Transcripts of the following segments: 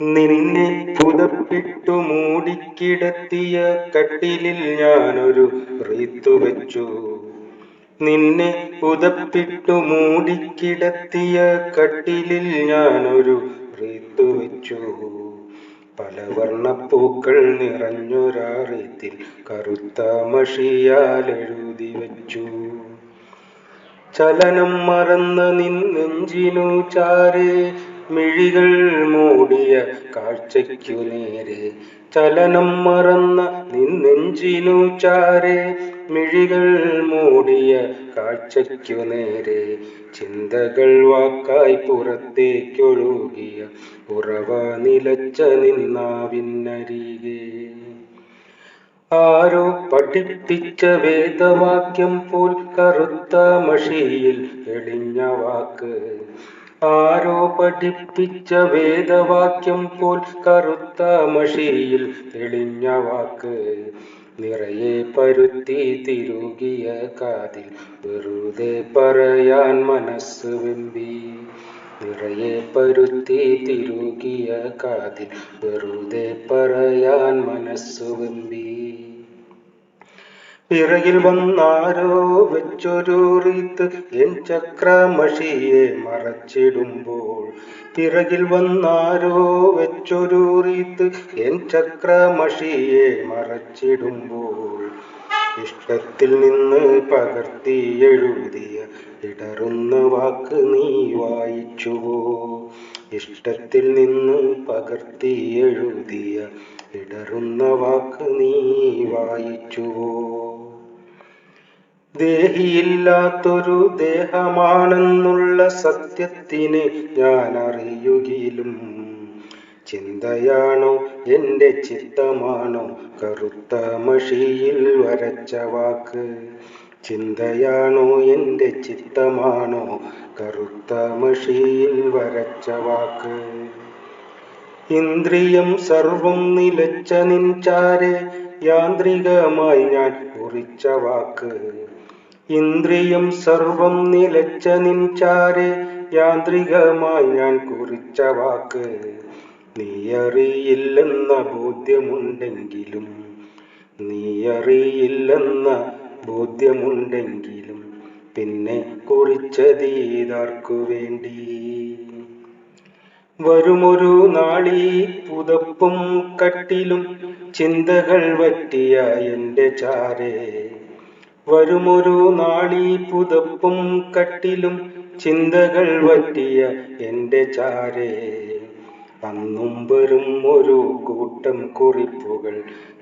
നിന്നെ പുതപ്പിട്ടു മൂടിക്കിടത്തിയ കട്ടിലിൽ ഞാനൊരു റീത്തു വെച്ചു. നിന്നെ പുതപ്പിട്ടു മൂടിക്കിടത്തിയ കട്ടിലിൽ ഞാനൊരു റീത്തു വെച്ചു. പല വർണപ്പൂക്കൾ നിറഞ്ഞൊരാറീത്തിൽ കറുത്ത മഷിയാൽ എഴുതി വെച്ചു. ചലനം മറന്ന നിന്നെഞ്ചിനു ചാരെ മിഴികൾ മൂടിയ കാഴ്ചയ്ക്കു നേരെ. ചലനം മറന്ന നിന്നെഞ്ചിനു ചാരെ. മിഴികൾ മൂടിയ കാഴ്ചയ്ക്കു നേരെ. ചിന്തകൾ വാക്കായി പുറത്തേക്കൊഴുകിയ ഉറവ നിലച്ച നിന്നാവിന്നരികെ ആരോ പഠിപ്പിച്ച വേദവാക്യം പോൽ കറുത്ത മഷിയിൽ എളിഞ്ഞ വാക്ക്. ആരോ പഠിപ്പിച്ച വേദവാക്യം പോൽ കറുത്ത മഷിയിൽ തെളിഞ്ഞ വാക്ക്. നിറയെ പരുത്തി തിരുകിയ കാതിൽ വെറുതെ പറയാൻ മനസ്സ് വെമ്പി. നിറയെ പരുത്തി തിരുകിയ കാതിൽ വെറുതെ പറയാൻ മനസ്സ് വെമ്പി. പിറകിൽ വന്നാരോ വെച്ചൊരു റീത്ത് എൻ ചക്രമഷിയെ മറച്ചിടുമ്പോൾ. പിറകിൽ വന്നാരോ വെച്ചൊരു റീത്ത് എൻ ചക്രമഷിയെ മറച്ചിടുമ്പോൾ. ഇഷ്ടത്തിൽ നിന്ന് പകർത്തി എഴുതിയ ഇടറുന്ന വാക്ക് നീ വായിച്ചുവോ? ഇഷ്ടത്തിൽ നിന്ന് പകർത്തി എഴുതിയ ഇടറുന്ന വാക്ക് നീ വായിച്ചുവോ? ദേഹിയില്ലാത്തൊരു ദേഹമാണെന്നുള്ള സത്യത്തിന് ഞാൻ അറിയുകയിലും ചിന്തയാണോ എന്റെ ചിത്തമാണോ? കറുത്ത മഷിയിൽ വരച്ച വാക്ക്. ചിന്തയാണോ എന്റെ ചിത്തമാണോ? കറുത്ത മഷിയിൽ വരച്ച വാക്ക്. ഇന്ദ്രിയം സർവം നിലച്ച നിൻചാരെ യാന്ത്രികമായി ഞാൻ കുറിച്ച വാക്ക്. ഇന്ദ്രിയം സർവം നിലച്ച നിൻചാരെ യാന്ത്രികമായി ഞാൻ കുറിച്ച വാക്ക് നീ അറിയില്ലെന്ന ബോധ്യമുണ്ടെങ്കിലും നീ അറിയില്ലെന്ന ബോധ്യമുണ്ടെങ്കിലും പിന്നെ കുറിച്ചതീതാർക്കു വേണ്ടി? വരുമൊരു നാളീ പുതപ്പും കട്ടിലും ചിന്തകൾ വറ്റിയ എന്റെ ചാരേ വരുമൊരു നാളീ പുതപ്പും കട്ടിലും ചിന്തകൾ വറ്റിയ എന്റെ ചാരേ. അന്നും വരും ഒരു കൂട്ടം കുറിപ്പുകൾ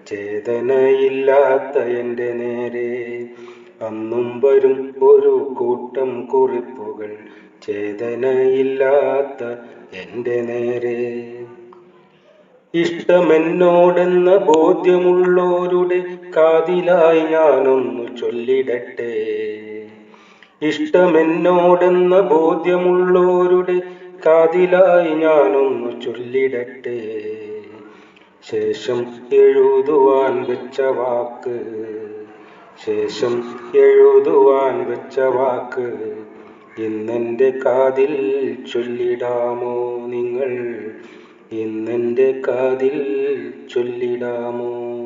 ചേതനയില്ലാത്ത എന്റെ നേരെ. അന്നും വരും ഒരു കൂട്ടം കുറിപ്പുകൾ ചേതനയില്ലാത്ത എന്റെ നേരെ. ഇഷ്ടമെന്നോടെന്ന ബോധ്യമുള്ളോരുടെ കാതിലായി ഞാനൊന്നു ചൊല്ലിടട്ടെ. ഇഷ്ടമെന്നോടെന്ന ബോധ്യമുള്ളോരുടെ കാതിലായി ഞാനൊന്നു ചൊല്ലിടട്ടെ. ശേഷം എഴുതുവാൻ വെച്ച വാക്ക് ശേഷം എഴുതുവാൻ വെച്ച വാക്ക് ഇന്നെന്റെ കാതിൽ ചൊല്ലിടാമോ നിങ്ങൾ? ഇന്നെന്റെ കാതിൽ ചൊല്ലിടാമോ?